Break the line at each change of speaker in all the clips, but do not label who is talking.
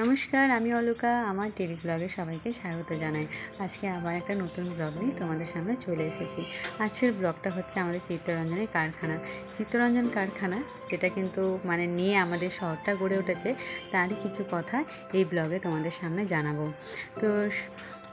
নমস্কার, আমি অলোকা, আমার টেলি ব্লগে সবাইকে স্বাগত জানাই। আজকে আবার একটা নতুন ব্লগ নিয়ে তোমাদের সামনে চলে এসেছি। আজকের ব্লগটা হচ্ছে আমাদের চিত্তরঞ্জনের কারখানা। চিত্তরঞ্জন কারখানা, যেটা কিন্তু মানে নিয়ে আমাদের শহরটা গড়ে উঠেছে, তারই কিছু কথা এই ব্লগে তোমাদের সামনে জানাব। তো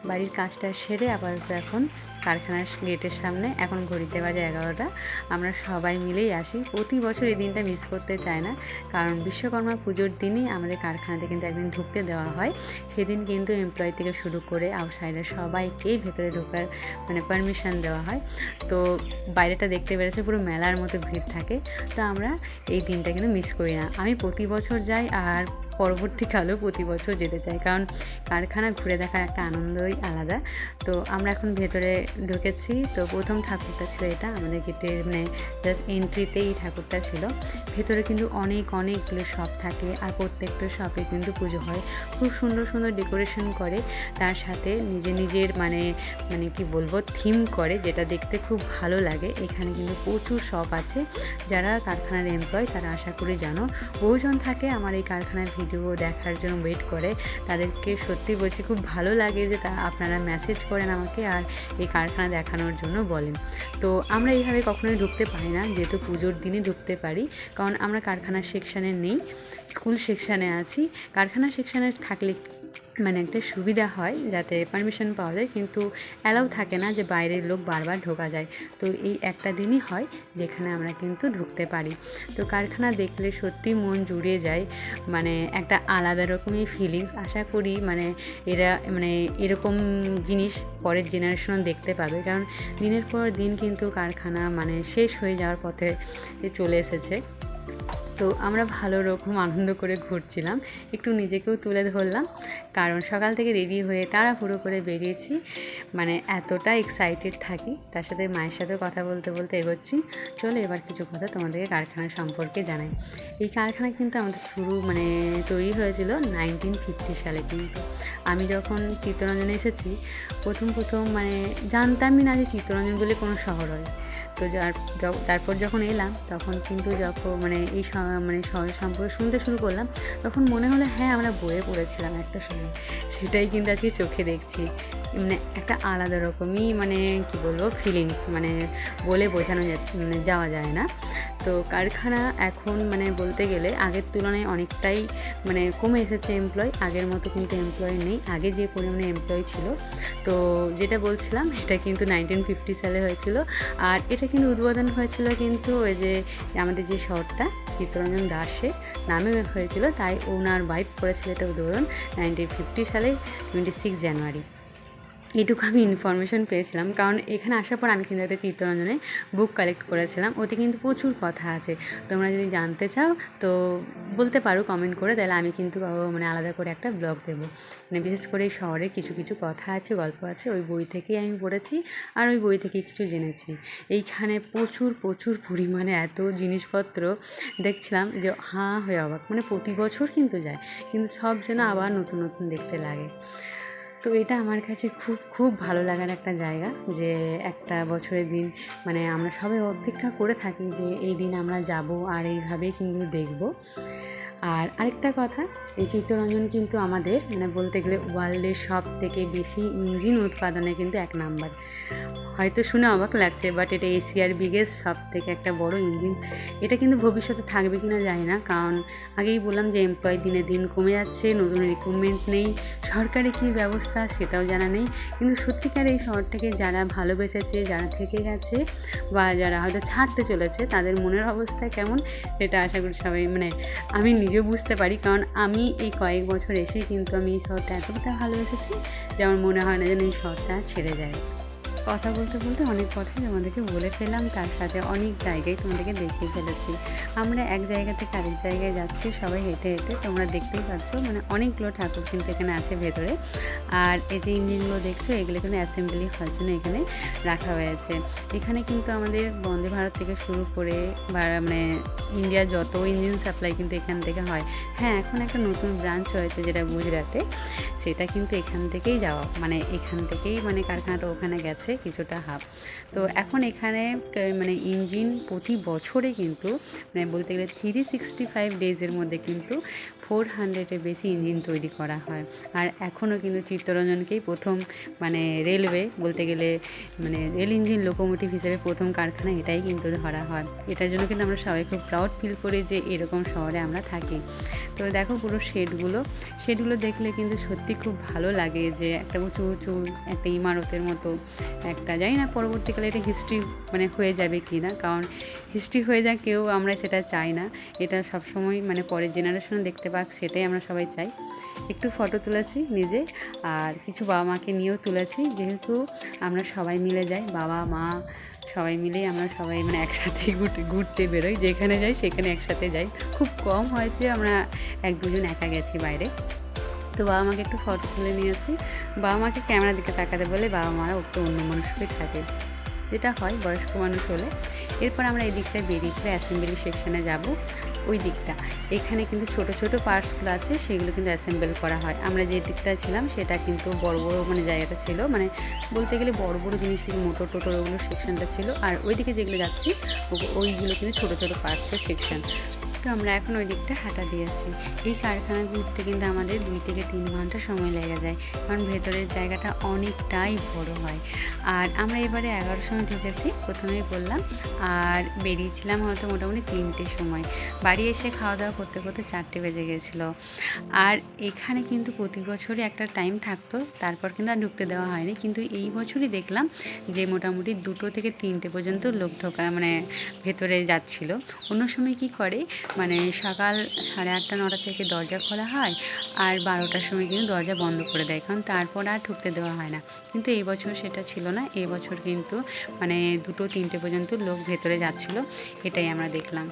বাড়ির কাজটা সেরে আপাতত এখন কারখানার গেটের সামনে, এখন ঘড়িতে বাজে এগারোটা। আমরা সবাই মিলেই আসি। প্রতি বছর এই দিনটা মিস করতে চায় না। কারণ বিশ্বকর্মা পুজোর দিনই আমাদের কারখানাতে কিন্তু একদিন ঢুকতে দেওয়া হয়। সেদিন কিন্তু এমপ্লয় থেকে শুরু করে আউটসাইডার সবাইকেই ভেতরে ঢোকার মানে পারমিশন দেওয়া হয়। তো বাইরেটা দেখতে পেরেছে, পুরো মেলার মতো ভিড় থাকে। তো আমরা এই দিনটা কিন্তু মিস করি না। আমি প্রতি বছর যাই আর পরবর্তীকালেও প্রতি বছর যেতে চাই। কারণ কারখানা ঘুরে দেখার একটা আনন্দই আলাদা। তো আমরা এখন ভেতরে ঢুকেছি। তো প্রথম ঠাকুরটা ছিল এটা। আমাদের গেটের মানে জাস্ট এন্ট্রিতেই ঠাকুরটা ছিল। ভেতরে কিন্তু অনেক, অনেকগুলো শপ থাকে আর প্রত্যেকটা শপে কিন্তু পুজো হয়। খুব সুন্দর সুন্দর ডেকোরেশন করে। তার সাথে নিজে নিজের মানে মানে কি বলব থিম করে, যেটা দেখতে খুব ভালো লাগে। এখানে কিন্তু প্রচুর শপ আছে। যারা কারখানার এমপ্লয় তারা আশা করি জানো। বহুজন থাকে আমার এই কারখানার দেখার জন্য ওয়েট করে। তাদেরকে সত্যি বলছি, খুব ভালো লাগে যে তা আপনারা মেসেজ করেন আমাকে আর এই কারখানা দেখানোর জন্য বলেন। তো আমরা এইভাবে কখনোই ঢুকতে পারি না, যেহেতু পুজোর দিনে ঢুকতে পারি। কারণ আমরা কারখানা সেকশানে নেই স্কুল সেকশানে আছি। কারখানা সেকশানে থাকলে মানে একটা সুবিধা হয় যাতে পারমিশন পাওয়া যায়, কিন্তু অ্যালাউ থাকে না যে বাইরের লোক বারবার ঢোকা যায়। তো এই একটা দিনই হয় যেখানে আমরা কিন্তু ঢুকতে পারি। তো কারখানা দেখলে সত্যি মন জুড়ে যায় মানে একটা আলাদা রকমই ফিলিংস আশা করি মানে এরা মানে এরকম জিনিস পরের জেনারেশনও দেখতে পাবে। কারণ দিনের পর দিন কিন্তু কারখানা মানে শেষ হয়ে যাওয়ার পথে চলে এসেছে। তো আমরা ভালো রকম আনন্দ করে ঘুরছিলাম। একটু নিজেকেও তুলে ধরলাম। কারণ সকাল থেকে রেডি হয়ে তারা তাড়াহুড়ো করে বেরিয়েছি। মানে এতটা এক্সাইটেড থাকি। তার সাথে মায়ের সাথে কথা বলতে বলতে এগোচ্ছি। চলো এবার কিছু কথা তোমাদেরকে কারখানা সম্পর্কে জানাই। এই কারখানা কিন্তু আমাদের শুরু মানে তৈরি হয়েছিল নাইনটিন ফিফটি সালে কিন্তু। আমি যখন চিত্তরঞ্জনে এসেছি, প্রথম প্রথম মানে জানতামই না যে চিত্তরঞ্জন বলে কোনো শহর হয়। তো যার তারপর যখন এলাম, তখন কিন্তু যখন মানে এই মানে শহর সম্পর্কে শুনতে শুরু করলাম, তখন মনে হলো হ্যাঁ আমরা বইয়ে পড়েছিলাম একটা সময়। সেটাই কিন্তু আজকে চোখে দেখছি। মানে একটা আলাদা রকমই মানে কি বলব ফিলিংস মানে বলে বোঝানো মানে যাওয়া যায় না। তো কারখানা এখন মানে বলতে গেলে আগের তুলনায় অনেকটাই মানে কমে এসেছে এমপ্লয় আগের মতো কিন্তু এমপ্লয় নেই। আগে যে পরিমাণে এমপ্লয় ছিল। তো যেটা বলছিলাম, এটা কিন্তু নাইনটিন ফিফটি সালে হয়েছিল। আর এটা কিন্তু উদ্বোধন হয়েছিল কিন্তু ওই যে আমাদের যে শহরটা, চিত্তরঞ্জন দাসে নামে হয়েছিল। তাই ওনার ওয়াইফ করেছিল এটা উদ্বোধন নাইনটিন ফিফটি সালে টোয়েন্টি সিক্স জানুয়ারি এটুকু আমি ইনফরমেশন পেয়েছিলাম। কারণ এখানে আসার পর আমি কিন্তু একটা চিত্তরঞ্জনে বুক কালেক্ট করেছিলাম। ওতে কিন্তু প্রচুর কথা আছে। তোমরা যদি জানতে চাও, তো বলতে পারো কমেন্ট করে। তাহলে আমি কিন্তু মানে আলাদা করে একটা ব্লগ দেবো। মানে বিশেষ করে এই শহরে কিছু কিছু কথা আছে, গল্প আছে। ওই বই থেকেই আমি পড়েছি আর ওই বই থেকে কিছু জেনেছি। এইখানে প্রচুর প্রচুর পরিমাণে এত জিনিসপত্র দেখছিলাম যে হাঁ হয়ে অবাক। মানে প্রতি বছর কিন্তু যায়। কিন্তু সব যেন আবার নতুন নতুন দেখতে লাগে। তো এটা আমার কাছে খুব খুব ভালো লাগার একটা জায়গা যে একটা বছরের দিন মানে আমরা সবাই অপেক্ষা করে থাকি যে এই দিন আমরা যাব আর এইভাবেই কিন্তু দেখব। আর আরেকটা কথা এই চিত্তরঞ্জন কিন্তু আমাদের মানে বলতে গেলে ওয়ার্ল্ডের সব থেকে বেশি ইঞ্জিন উৎপাদনে কিন্তু এক নাম্বার। হয়তো শুনে অবাক লাগছে বাট এটা এশিয়ার বিগেস্ট সব থেকে একটা বড় ইঞ্জিন। এটা কিন্তু ভবিষ্যতে থাকবে কিনা জানি না, কারণ আগেই বললাম যে এমপ্লয় দিনে দিন কমে যাচ্ছে, নতুন রিক্রুটমেন্ট নেই, সরকারি কী ব্যবস্থা সেটাও জানা নেই। কিন্তু সত্যিকার এই শহরটাকে যারা ভালোবেসেছে, যারা থেকে গেছে, বা যারা হয়তো ছাড়তে চলেছে, তাদের মনের অবস্থা কেমন? সেটা আশা করি সবাই মানে আমি নিজেও বুঝতে পারি, কারণ আমি এই কয়েক বছর এসে কিন্তু আমি এই শহরটা এতটা ভালোবেসেছি যে আমার মনে হয় না যেন এই শহরটা ছেড়ে যায়। কথা বলতে বলতে অনেক কথাই তোমাদেরকে বলে ফেললাম। তার সাথে অনেক জায়গায় তোমাদেরকে দেখিয়ে ফেলেছি। আমরা এক জায়গা থেকে আরেক জায়গায় যাচ্ছি, সবাই হেঁটে হেঁটে। তোমরা দেখতেই পাচ্ছ মানে অনেকগুলো ঠাকুর কিন্তু এখানে আছে ভেতরে। আর এই যে ইঞ্জিনগুলো দেখছ, এগুলো কিন্তু অ্যাসেম্বলি হওয়ার জন্য এখানে রাখা হয়েছে। এখানে কিন্তু আমাদের বন্দে ভারত থেকে শুরু করে বা মানে ইন্ডিয়ার যত ইঞ্জিন সাপ্লাই কিন্তু এখান থেকে হয়। হ্যাঁ এখন একটা নতুন ব্রাঞ্চ হয়েছে যেটা গুজরাটে। সেটা কিন্তু এখান থেকেই যাওয়া মানে এখান থেকেই মানে কারখানাটা ওখানে গেছে। কিছুটা হাফ। তো এখন এখানে মানে ইঞ্জিন প্রতি বছরে কিন্তু মানে বলতে গেলে থ্রি সিক্সটি ফাইভ ডেজের মধ্যে কিন্তু ফোর হান্ড্রেডের বেশি ইঞ্জিন তৈরি করা হয়। আর এখনও কিন্তু চিত্তরঞ্জনকেই প্রথম মানে রেলওয়ে বলতে গেলে মানে রেল ইঞ্জিন লোকোমোটিভ হিসেবে প্রথম কারখানা এটাই কিন্তু ধরা হয়। এটার জন্য কিন্তু আমরা সবাই খুব প্রাউড ফিল করি যে এরকম শহরে আমরা থাকি। তো দেখো পুরো শেডগুলো শেডগুলো দেখলে কিন্তু সত্যি খুব ভালো লাগে যে একটা উঁচু উঁচু, একটা ইমারতের মতো একটা, জানি না পরবর্তীকালে এটা হিস্ট্রি মানে হয়ে যাবে কি না, কারণ হিস্ট্রি হয়ে যাক কেউ আমরা সেটা চাই না। এটা সবসময় মানে পরের জেনারেশন দেখতে পাক, সেটাই আমরা সবাই চাই। একটু ফটো তুলেছি নিজে, আর কিছু বাবা মাকে নিয়েও তুলেছি, যেহেতু আমরা সবাই মিলে যাই, বাবা, মা, সবাই মিলেই আমরা সবাই মানে একসাথে ঘুরতে ঘুরতে বেরোই, যেখানে যাই সেখানে একসাথে যাই। খুব কম হয় যে আমরা এক দুজন একা গেছি বাইরে। তো বাবা মাকে একটু ফটো তুলে নিয়েছি। বাবা মাকে ক্যামেরার দিকে তাকাতে বলে বাবা মারা একটু অন্য মানুষই থাকে। যেটা হয়, বয়স্ক মানুষ হলে। এরপর আমরা এই দিকটায় বেরিয়েছি অ্যাসেম্বলি সেকশনে যাব। ওই দিকটা। এখানে কিন্তু ছোট ছোট পার্টসগুলো আছে, সেগুলো কিন্তু অ্যাসেম্বল করা হয়। আমরা যে দিকটা ছিলাম, সেটা কিন্তু বড় বড় মানে জায়গাটা ছিল। মানে বলতে গেলে বড় বড় জিনিস কিন্তু মোটর টোটর ওগুলো সেকশনটা ছিল। আর ওইদিকে যেগুলো যাচ্ছি ওইগুলো কিন্তু ছোট ছোট পার্টসের সেকশন আমরা এখন ওই দিকটা হাঁটা দিয়েছি এই কারখানা ঘুরতে কিন্তু আমাদের দুই থেকে তিন ঘণ্টা সময় লেগে যায়, কারণ ভেতরের জায়গাটা অনেকটাই বড় হয়। আর আমরা এবারে এগারোর সময় ঢুকেছি, প্রথমেই বললাম, আর বেরিয়েছিলাম হয়তো মোটামুটি তিনটের সময়। বাড়ি এসে খাওয়া দাওয়া করতে করতে চারটে বেজে গেছিল। আর এখানে কিন্তু প্রতি বছরই একটা টাইম থাকতো, তারপর কিন্তু আর ঢুকতে দেওয়া হয়নি। কিন্তু এই বছরই দেখলাম যে মোটামুটি দুটো থেকে তিনটে পর্যন্ত লোক ঢোকা মানে ভেতরে যাচ্ছিল। অন্য সময় কি করে মানে সকাল সাড়ে আটটা, নটা থেকে দরজা খোলা হয় আর বারোটার সময় কিন্তু দরজা বন্ধ করে দেয়। কারণ তারপর আর ঢুকতে দেওয়া হয় না। কিন্তু এই বছর সেটা ছিল না। এবছর কিন্তু মানে দুটো, তিনটে পর্যন্ত লোক ভেতরে যাচ্ছিল। এটাই আমরা দেখলাম।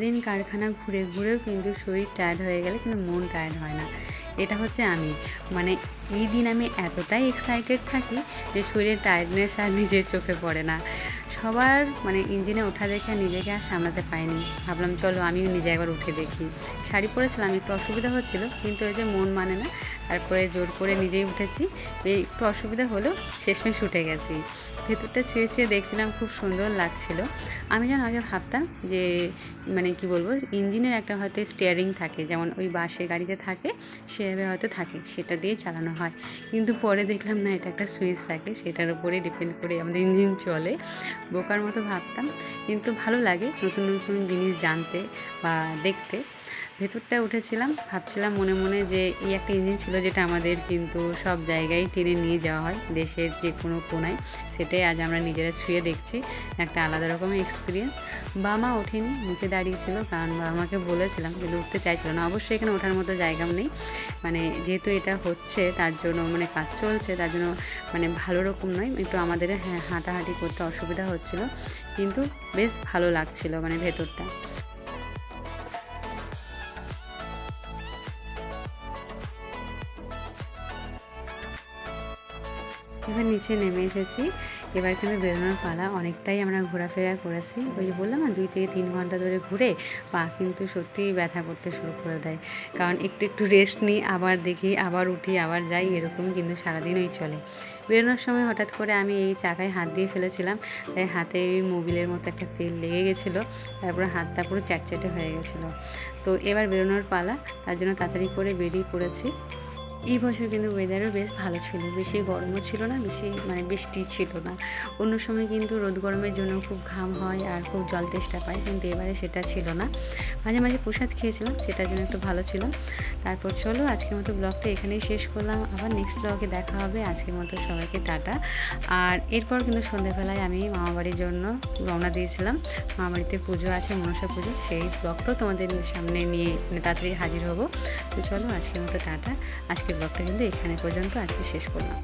সারাদিন কারখানা ঘুরে ঘুরেও কিন্তু শরীর টায়ার্ড হয়ে গেলে কিন্তু মন টায়ার্ড হয় না। এটা হচ্ছে আমি। মানে এই দিন আমি এতটাই এক্সাইটেড থাকি যে শরীরের টায়ার্ডনেস আর নিজের চোখে পড়ে না। সবার মানে ইঞ্জিনে ওঠা দেখে নিজেকে আর সামলাতে পাইনি ভাবলাম, চলো আমিও নিজে একবার উঠে দেখি। শাড়ি পরেছিলাম, একটু অসুবিধা হচ্ছিল, কিন্তু ওই যে মন মানে না তারপরে জোর করে নিজেই উঠেছি। একটু অসুবিধা হলেও শেষমেশ উঠে গেছি। ভেতরটা ছুঁয়ে ছুঁয়ে দেখছিলাম, খুব সুন্দর লাগছিল। আমি যেন আগে ভাবতাম যে মানে কি বলব, ইঞ্জিনের একটা হয়তো স্টিয়ারিং থাকে, যেমন ওই বাসে গাড়িতে থাকে, সেভাবে হয়তো থাকে, সেটা দিয়ে চালানো হয়। কিন্তু পরে দেখলাম, না, এটা একটা সুইচ থাকে, সেটার উপরে ডিপেন্ড করে আমাদের ইঞ্জিন চলে। বোকার মতো ভাবতাম, কিন্তু ভালো লাগে নতুন নতুন জিনিস জানতে বা দেখতে। ভেতরটা উঠেছিলাম, ভাবছিলাম মনে মনে যে এই একটা ইঞ্জিন ছিল যেটা আমাদের কিন্তু সব জায়গায় টেনে নিয়ে যাওয়া হয়, দেশের যে কোনো কোনায় সেটাই আজ আমরা নিজেরা ছুঁয়ে দেখছি, একটা আলাদা রকমের এক্সপিরিয়েন্স বাবা ওঠেনি, নিচে দাঁড়িয়েছিল কারণ বাবা মাকে বলেছিলাম, কিন্তু উঠতে চাইছিল না। অবশ্যই এখানে ওঠার মতো জায়গাও নেই। মানে যেহেতু এটা হচ্ছে, তার জন্য মানে কাজ চলছে, তার জন্য মানে ভালো রকম নয়। একটু আমাদের হ্যাঁ হাঁটাহাঁটি করতে অসুবিধা হচ্ছিল, কিন্তু বেশ ভালো লাগছিল মানে ভেতরটা। এবার নিচে নেমে এসেছি। এবার কিন্তু বেরোনোর পালা অনেকটাই আমরা ঘোরাফেরা করেছি। ওই যে বললাম না, দুই থেকে তিন ঘণ্টা ধরে ঘুরে পা কিন্তু সত্যিই ব্যথা করতে শুরু করে দেয়। কারণ একটু একটু রেস্ট নিই, আবার দেখি, আবার উঠি, আবার যাই, এরকম কিন্তু সারাদিন ওই চলে। বেরোনোর সময় হঠাৎ করে আমি এই চাকায় হাত দিয়ে ফেলেছিলাম। তাই হাতে ওই মোবিলের মতো একটা তেল লেগে গেছিল, তারপরে হাতটা পুরো চ্যাটচ্যাটে হয়ে গেছিল। তো এবার বেরোনোর পালা, তার জন্য তাড়াতাড়ি করে বেরিয়ে পড়েছি। এই বছর কিন্তু ওয়েদারও বেশ ভালো ছিল। বেশি গরমও ছিল না, বেশি মানে বৃষ্টি ছিল না। অন্য সময় কিন্তু রোদ গরমের জন্য খুব ঘাম হয় আর খুব জল তেষ্টা পায়, কিন্তু এবারে সেটা ছিল না। মাঝে মাঝে প্রসাদ খেয়েছিলাম, সেটার জন্য একটু ভালো ছিল তারপর চলো, আজকের মতো ব্লগটা এখানেই শেষ করলাম। আবার নেক্সট ব্লগে দেখা হবে। আজকের মতো সবাইকে টাটা। আর এরপর কিন্তু সন্ধেবেলায় আমি মামাবাড়ির জন্য রওনা দিয়েছিলাম। মামাবাড়িতে পুজো আছে, মনসা পুজো। সেই ব্লগটাও তোমাদের সামনে নিয়ে তাড়াতাড়ি হাজির হব। তো চলো, আজকের মতো টাটা। আজকের ব্লগটা কিন্তু এখানে পর্যন্ত আজকে শেষ করলাম।